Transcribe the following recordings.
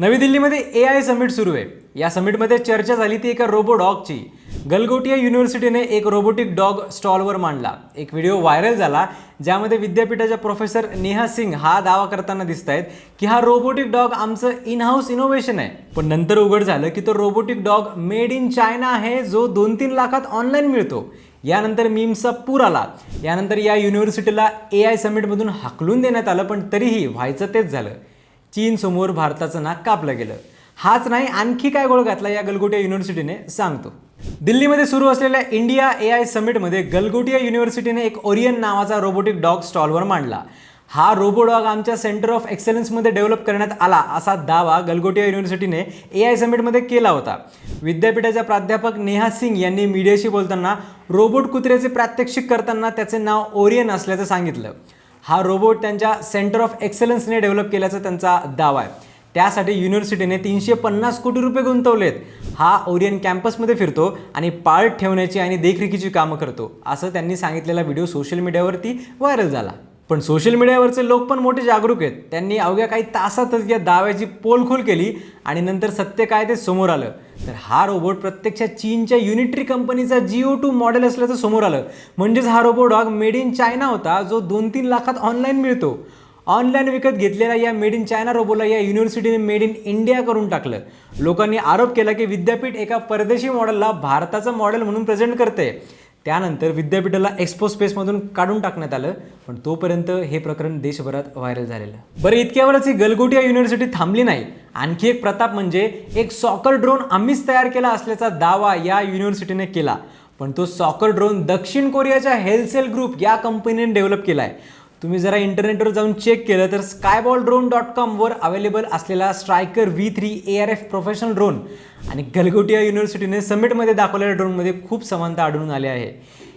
नवी दिल्लीमध्ये ए I summit सुरू आहे. या समिटमध्ये चर्चा झाली ती एका रोबो डॉगची गलगोटिया युनिव्हर्सिटीने एक रोबोटिक डॉग स्टॉलवर मांडला. एक व्हिडिओ व्हायरल झाला ज्यामध्ये विद्यापीठाच्या प्रोफेसर नेहा सिंग हा दावा करताना दिसत आहेत की हा रोबोटिक डॉग आमचं इन हाऊस इनोव्हेशन आहे. पण नंतर उघड झालं की तो robotic dog made in China आहे जो दोन तीन लाखात ऑनलाईन मिळतो. यानंतर मीम्सचा पूर आला. यानंतर या युनिव्हर्सिटीला ए आय समिटमधून हाकलून देण्यात आलं पण तरीही व्हायचं तेच झालं. चीनसमोर भारताचं नाक कापलं गेलं. हाच नाही आणखी काय गोळ घातला या गलगोटिया युनिव्हर्सिटीने सांगतो. दिल्लीमध्ये सुरू असलेल्या इंडिया ए आय समिटमध्ये गलगोटिया युनिव्हर्सिटीने एक ओरियन नावाचा रोबोटिक डॉग स्टॉलवर मांडला. हा रोबो डॉग आमच्या सेंटर ऑफ एक्सलन्समध्ये डेव्हलप करण्यात आला असा दावा गलगोटिया युनिव्हर्सिटीने ए आय समिटमध्ये केला होता. विद्यापीठाच्या प्राध्यापक नेहा सिंग यांनी मीडियाशी बोलताना रोबोट कुत्र्याचे प्रात्यक्षिक करताना त्याचे नाव ओरियन असल्याचं सांगितलं. हा रोबोट त्यांच्या सेंटर ऑफ एक्सलन्सने डेव्हलप केल्याचा त्यांचा दावा आहे. त्यासाठी युनिव्हर्सिटीने तीनशे पन्नास कोटी रुपये गुंतवलेत. हा ओरियन कॅम्पसमध्ये फिरतो आणि पाळत ठेवण्याची आणि देखरेखीची कामं करतो. असं त्यांनी सांगितलेला व्हिडिओ सोशल मीडियावरती व्हायरल झाला. पण सोशल मीडियावरचे लोक पण मोठे जागरूक आहेत. त्यांनी अवघ्या काही तासातच या दाव्याची पोलखोल केली आणि नंतर सत्य काय ते समोर आलं. तर हा रोबोट प्रत्यक्षात चीनच्या युनिट्री कंपनीचा जिओ टू मॉडेल असल्याचं समोर आलं. म्हणजेच हा robot dog made in China होता जो दोन तीन लाखात ऑनलाईन मिळतो. ऑनलाईन विकत घेतलेल्या या मेड इन चायना रोबोला या युनिव्हर्सिटीने मेड इन इंडिया करून टाकलं. लोकांनी आरोप केला की विद्यापीठ एका परदेशी मॉडेलला भारताचं मॉडेल म्हणून प्रेझेंट करते त्यानंतर विद्यापीठाला एक्सपो स्पेसमधून काढून टाकण्यात आलं पण तोपर्यंत हे प्रकरण देशभरात व्हायरल झालेलं. बरं इतक्यावरच ही गलगोटिया युनिव्हर्सिटी थांबली नाही. आणखी एक प्रताप म्हणजे एक सॉकर ड्रोन आम्हीच तयार केला असल्याचा दावा या युनिव्हर्सिटीने केला. पण तो सॉकर ड्रोन दक्षिण कोरियाच्या हेल्सेल ग्रुप या कंपनीने डेव्हलप केला आहे तुम्ही जरा इंटरनेटवर जाऊन चेक केलं तर स्कायबॉल ड्रोन डॉट कॉमवर अवेलेबल असलेला striker V three A R F professional drone आणि गलगोटिया युनिव्हर्सिटीने समिटमध्ये दाखवलेल्या ड्रोनमध्ये खूप समानता आढळून आली आहे.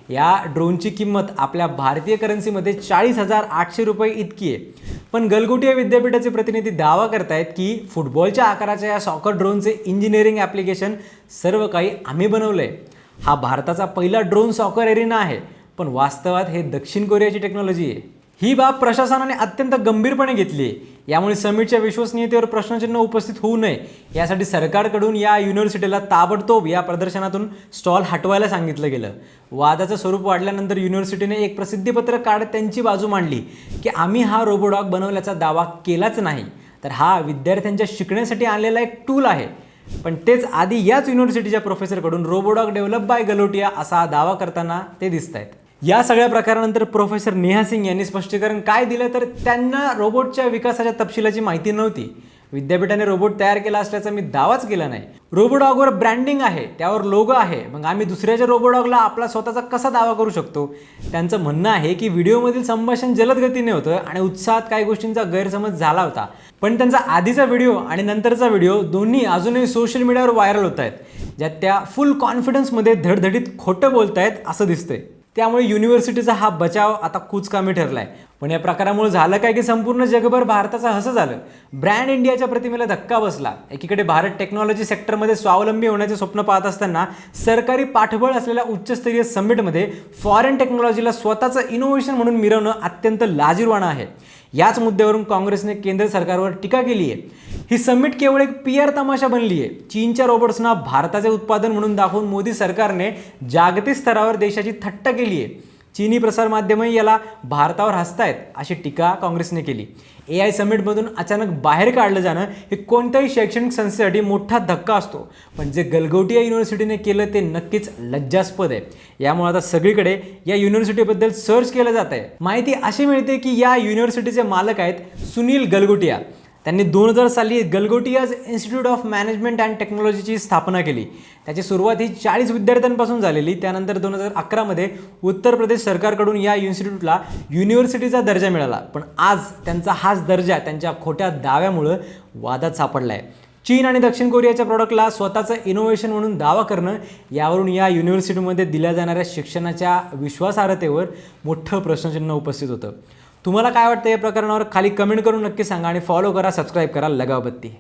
या ड्रोनची किंमत आपल्या भारतीय करन्सीमध्ये चाळीस हजार आठशे रुपये इतकी आहे. पण गलगोटिया विद्यापीठाचे प्रतिनिधी दावा करतायत की फुटबॉलच्या आकाराच्या या सॉकर ड्रोनचे इंजिनिअरिंग ॲप्लिकेशन सर्व काही आम्ही बनवलं आहे हा भारताचा पहिला ड्रोन सॉकर एरिना आहे. पण वास्तवात हे दक्षिण कोरियाची टेक्नॉलॉजी आहे. ही बाब प्रशासनाने अत्यंत गंभीरपणे घेतली आहे. यामुळे समिटच्या विश्वसनीयतेवर प्रश्नचिन्ह उपस्थित होऊ नये यासाठी सरकारकडून या युनिव्हर्सिटीला ताबडतोब या प्रदर्शनातून स्टॉल हटवायला सांगितलं गेलं. वादाचं स्वरूप वाढल्यानंतर युनिव्हर्सिटीने एक प्रसिद्धीपत्र काढत त्यांची बाजू मांडली की आम्ही हा रोबोडॉग बनवल्याचा दावा केलाच नाही. तर हा विद्यार्थ्यांच्या शिकण्यासाठी आणलेला एक टूल आहे. पण तेच आधी याच युनिव्हर्सिटीच्या प्रोफेसरकडून robo dog develop by Galgotia असा दावा करताना ते दिसत आहेत या सगळ्या प्रकारानंतर प्रोफेसर नेहा सिंग यांनी स्पष्टीकरण काय दिलं तर त्यांना रोबोटच्या विकासाच्या तपशिलाची माहिती नव्हती. विद्यापीठाने रोबोट तयार केला असल्याचा मी दावाच केला नाही. रोबोडॉगवर ब्रँडिंग आहे त्यावर लोगो आहे. मग आम्ही दुसऱ्याच्या रोबोडॉगला आपला स्वतःचा कसा दावा करू शकतो? त्यांचं म्हणणं आहे की व्हिडिओमधील संभाषण जलद गतीने होतं आणि उत्साहात काही गोष्टींचा गैरसमज झाला होता. पण त्यांचा आधीचा व्हिडिओ आणि नंतरचा व्हिडिओ दोन्ही अजूनही सोशल मीडियावर व्हायरल होत आहेत ज्यात त्या फुल कॉन्फिडन्समध्ये धडधडीत खोटं बोलतायत असं दिसतंय. त्यामुळे युनिव्हर्सिटीचा हा बचाव आता कुचकामी ठरलाय. पण या प्रकारामुळे झालं काय की संपूर्ण जगभर भारताचं हसं झालं. ब्रँड इंडियाच्या प्रतिमेला धक्का बसला. एकीकडे भारत टेक्नॉलॉजी सेक्टरमध्ये स्वावलंबी होण्याचे स्वप्न पाहत असताना सरकारी पाठबळ असलेल्या उच्चस्तरीय समिटमध्ये फॉरेन टेक्नॉलॉजीला स्वतःचं इनोव्हेशन म्हणून मिरवणं अत्यंत लाजीरवाणं आहे. याच मुद्द्यावरून काँग्रेसने केंद्र सरकारवर टीका केली आहे ही समिट केवळ एक पी आर तमाशा बनली आहे. चीनच्या रोबोट्सना भारताचे उत्पादन म्हणून दाखवून मोदी सरकारने जागतिक स्तरावर देशाची थट्टा केली आहे. चीनी प्रसारमाध्यमही याला भारतावर हसतायत अशी टीका काँग्रेसने केली. ए आय समिटमधून अचानक बाहेर काढलं जाणं हे कोणत्याही शैक्षणिक संस्थेसाठी मोठा धक्का असतो. पण जे गलगोटिया युनिव्हर्सिटीने केलं ते नक्कीच लज्जास्पद आहे. यामुळे आता सगळीकडे या युनिव्हर्सिटीबद्दल सर्च केलं जात आहे माहिती अशी मिळते की या युनिव्हर्सिटीचे मालक आहेत सुनील गलगोटिया. त्यांनी दोन हजार साली Galgotias institute of management and टेक्नॉलॉजीची स्थापना केली. त्याची सुरुवात ही चाळीस विद्यार्थ्यांपासून झालेली. त्यानंतर दोन हजार अकरामध्ये उत्तर प्रदेश सरकारकडून या इन्स्टिट्यूटला युनिव्हर्सिटीचा दर्जा मिळाला. पण आज त्यांचा हाच दर्जा त्यांच्या खोट्या दाव्यामुळं वादात सापडला आहे चीन आणि दक्षिण कोरियाच्या प्रॉडक्टला स्वतःचं इनोव्हेशन म्हणून दावा करणं यावरून या युनिव्हर्सिटीमध्ये दिल्या जाणाऱ्या शिक्षणाच्या विश्वासार्हतेवर मोठं प्रश्नचिन्ह उपस्थित होतं. तुम्हाला काय वाटतं या प्रकरणावर खाली कमेंट करून नक्की सांगा आणि फॉलो करा सबस्क्राईब करा लगावबत्ती